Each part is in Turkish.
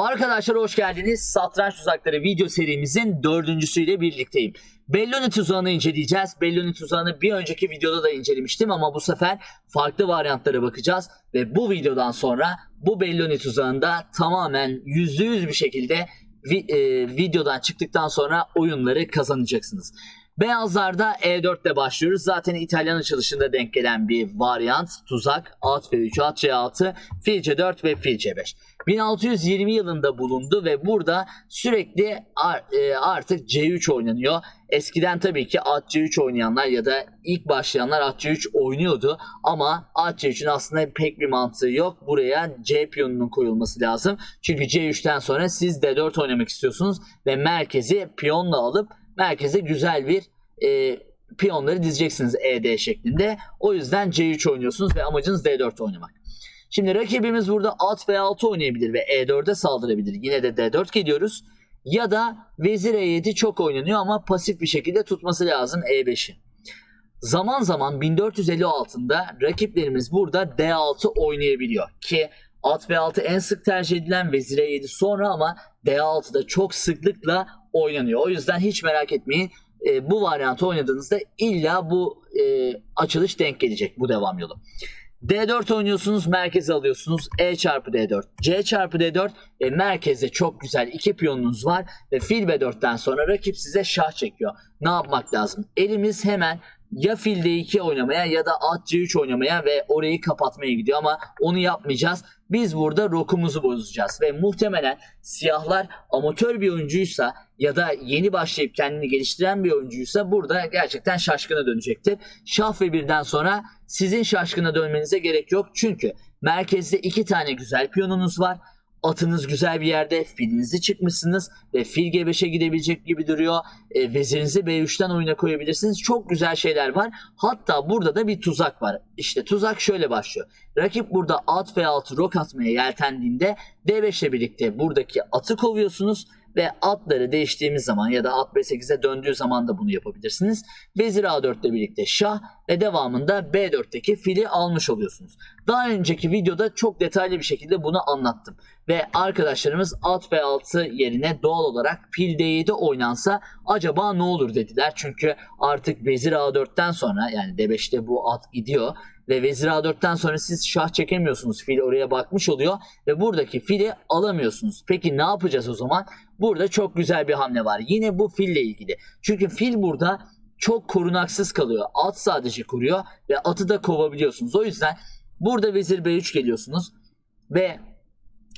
Arkadaşlar hoş geldiniz. Satranç Tuzakları video serimizin dördüncüsüyle birlikteyim. Belloni tuzağını inceleyeceğiz. Belloni tuzağını bir önceki videoda da incelemiştim ama bu sefer farklı varyantlara bakacağız. Ve bu videodan sonra bu Belloni tuzağında tamamen %100 bir şekilde vi- e, videodan çıktıktan sonra oyunları kazanacaksınız. Beyazlarda E4 ile başlıyoruz. Zaten İtalyan açılışında denk gelen bir varyant, tuzak, at F3, at C6, fil C4 ve fil C5. 1620 yılında bulundu ve burada sürekli e, artık C3 oynanıyor. Eskiden tabii ki at C3 oynayanlar ya da ilk başlayanlar at C3 oynuyordu ama at C3'ün aslında pek bir mantığı yok. Buraya C piyonunun koyulması lazım. Çünkü C3'ten sonra siz D4 oynamak istiyorsunuz ve merkezi piyonla alıp merkeze güzel bir e, piyonları dizeceksiniz ED şeklinde. O yüzden C3 oynuyorsunuz ve amacınız D4 oynamak. Şimdi rakibimiz burada at V6 oynayabilir ve E4'e saldırabilir. Yine de D4 geliyoruz. Ya da vezir E7 çok oynanıyor ama pasif bir şekilde tutması lazım E5'i. Zaman zaman 1456'da rakiplerimiz burada D6 oynayabiliyor ki at V6 en sık tercih edilen vezir E7 sonra ama D6'da çok sıklıkla oynanıyor. O yüzden hiç merak etmeyin. E, bu varyantı oynadığınızda illa bu e, açılış denk gelecek bu devam yolu. D4 oynuyorsunuz, merkeze alıyorsunuz. E çarpı D4, C çarpı D4 ve merkezde çok güzel iki piyonunuz var ve fil B4'ten sonra rakip size şah çekiyor. Ne yapmak lazım? Elimiz hemen ya fil D2 oynamaya ya da at C3 oynamaya ve orayı kapatmaya gidiyor ama onu yapmayacağız. Biz burada rokumuzu bozacağız ve muhtemelen siyahlar amatör bir oyuncuysa ya da yeni başlayıp kendini geliştiren bir oyuncuysa burada gerçekten şaşkına dönecektir. Şah ve birden sonra sizin şaşkına dönmenize gerek yok. Çünkü merkezde iki tane güzel piyonunuz var. Atınız güzel bir yerde, filinizi çıkmışsınız ve fil G5'e gidebilecek gibi duruyor. E, vezirinizi B3'ten oyuna koyabilirsiniz. Çok güzel şeyler var. Hatta burada da bir tuzak var. İşte tuzak şöyle başlıyor. Rakip burada at V6 rok atmaya yeltendiğinde D5 ile birlikte buradaki atı kovuyorsunuz ve atları değiştiğimiz zaman ya da at B8'e döndüğü zaman da bunu yapabilirsiniz. Vezir A4 ile birlikte şah ve devamında B4'teki fili almış oluyorsunuz. Daha önceki videoda çok detaylı bir şekilde bunu anlattım. Ve arkadaşlarımız at V6 yerine doğal olarak fil D7 oynansa acaba ne olur dediler. Çünkü artık vezir A4'ten sonra yani D5'te bu at gidiyor ve vezir A4'ten sonra siz şah çekemiyorsunuz. Fil oraya bakmış oluyor ve buradaki fili alamıyorsunuz. Peki ne yapacağız o zaman? Burada çok güzel bir hamle var. Yine bu fille ilgili. Çünkü fil burada çok korunaksız kalıyor. At sadece koruyor ve atı da kovabiliyorsunuz. O yüzden burada vezir B3 geliyorsunuz ve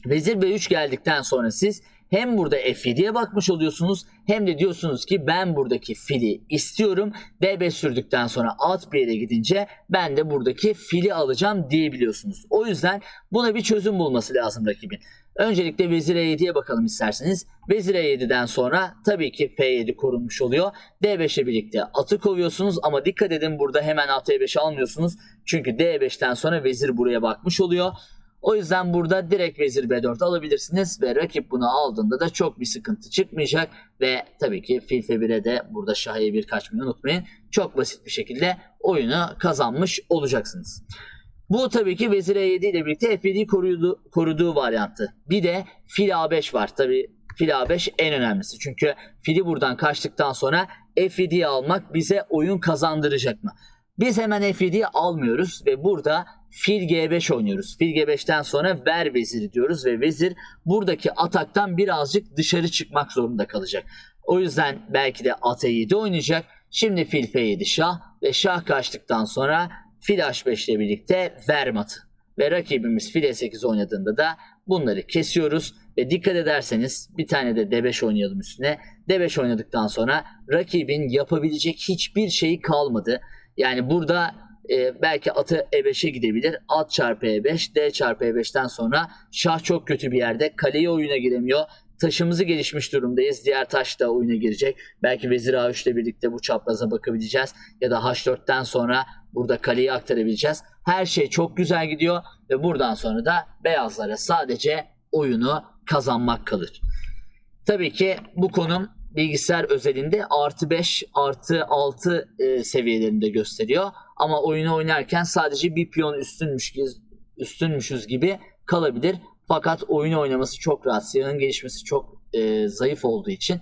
vezir B3 geldikten sonra siz hem burada F7'ye bakmış oluyorsunuz hem de diyorsunuz ki ben buradaki fili istiyorum. D5 sürdükten sonra at bir yere gidince ben de buradaki fili alacağım diyebiliyorsunuz. O yüzden buna bir çözüm bulması lazım rakibin. Öncelikle vezir E7'ye bakalım isterseniz. Vezir E7'den sonra tabii ki F7 korunmuş oluyor. D5'le birlikte atı kovuyorsunuz ama dikkat edin burada hemen at E5 almıyorsunuz. Çünkü D5'ten sonra vezir buraya bakmış oluyor. O yüzden burada direkt vezir B4 alabilirsiniz ve rakip bunu aldığında da çok bir sıkıntı çıkmayacak ve tabii ki fil F1'e de burada şah E1 kaçmayı unutmayın. Çok basit bir şekilde oyunu kazanmış olacaksınız. Bu tabii ki vezir E7 ile birlikte F7'yi korudu, koruduğu varyantı. Bir de fil A5 var. Tabii fil A5 en önemlisi. Çünkü fili buradan kaçtıktan sonra F7'yi almak bize oyun kazandıracak mı? Biz hemen F7'yi almıyoruz ve burada fil G5 oynuyoruz. Fil G5'ten sonra ver veziri diyoruz ve vezir buradaki ataktan birazcık dışarı çıkmak zorunda kalacak. O yüzden belki de at E7 oynayacak. Şimdi fil F7 şah ve şah kaçtıktan sonra fil H5 ile birlikte ver matı. Ve rakibimiz fil E8 oynadığında da bunları kesiyoruz. Ve dikkat ederseniz bir tane de D5 oynayalım üstüne. D5 oynadıktan sonra rakibin yapabilecek hiçbir şeyi kalmadı. Yani burada e, belki atı E5'e gidebilir. At çarpı E5, D çarpı E5'ten sonra şah çok kötü bir yerde. Kaleyi oyuna giremiyor. Taşımızı gelişmiş durumdayız. Diğer taş da oyuna girecek. Belki vezir A3 ile birlikte bu çapraza bakabileceğiz. Ya da H4'ten sonra burada kaleyi aktarabileceğiz. Her şey çok güzel gidiyor ve buradan sonra da beyazlara sadece oyunu kazanmak kalır. Tabii ki bu konum bilgisayar özelinde artı 5 artı 6 e, seviyelerinde gösteriyor. Ama oyunu oynarken sadece bir piyon üstünmüş, üstünmüşüz gibi kalabilir. Fakat oyunu oynaması çok rahat. Silahın gelişmesi çok e, zayıf olduğu için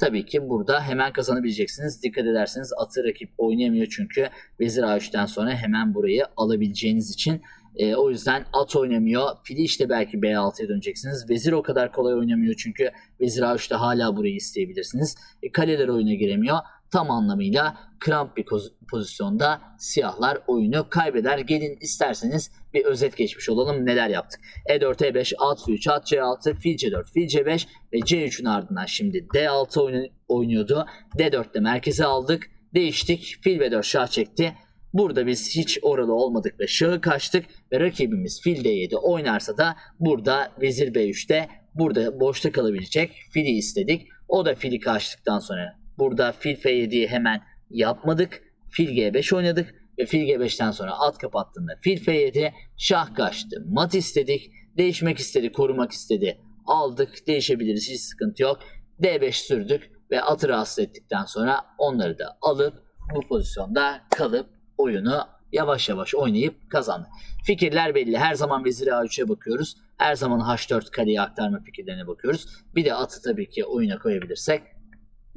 tabii ki burada hemen kazanabileceksiniz. Dikkat ederseniz atı rakip oynayamıyor çünkü Vezir A3'ten sonra hemen burayı alabileceğiniz için. E, o yüzden at oynamıyor. Fili işte belki B6'ya döneceksiniz. Vezir o kadar kolay oynamıyor çünkü Vezir A3'te hala burayı isteyebilirsiniz. E, kaleler oyuna giremiyor. Tam anlamıyla kramp bir pozisyonda siyahlar oyunu kaybeder. Gelin isterseniz bir özet geçmiş olalım neler yaptık. E4, E5, at F3, at C6, fil C4, fil C5 ve C3'ün ardından şimdi D6 oyunu- oynuyordu. D4'te merkeze aldık. Değiştik. Fil B4 şah çekti. Burada biz hiç oralı olmadık ve şahı kaçtık ve rakibimiz fil D7 oynarsa da burada vezir B3'te burada boşta kalabilecek fili istedik. O da fili kaçtıktan sonra burada fil F7'yi hemen yapmadık. Fil G5 oynadık ve fil G5'ten sonra at kapattığında fil F7 şah kaçtı. Mat istedik. Değişmek istedi, korumak istedi. Aldık, değişebiliriz hiç sıkıntı yok. D5 sürdük ve atı rahatsız ettikten sonra onları da alıp bu pozisyonda kalıp oyunu yavaş yavaş oynayıp kazandık. Fikirler belli. Her zaman vezir A3'e bakıyoruz. Her zaman H4 kareyi aktarma fikirlerine bakıyoruz. Bir de atı tabii ki oyuna koyabilirsek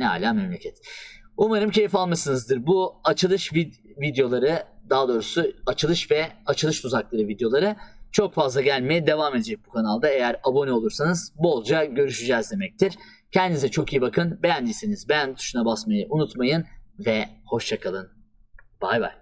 ne ala memleket. Umarım keyif almışsınızdır. Bu açılış vid- videoları daha doğrusu açılış ve açılış tuzakları videoları çok fazla gelmeye devam edecek bu kanalda. Eğer abone olursanız bolca görüşeceğiz demektir. Kendinize çok iyi bakın. Beğendiyseniz beğen tuşuna basmayı unutmayın ve hoşçakalın. Bay bay.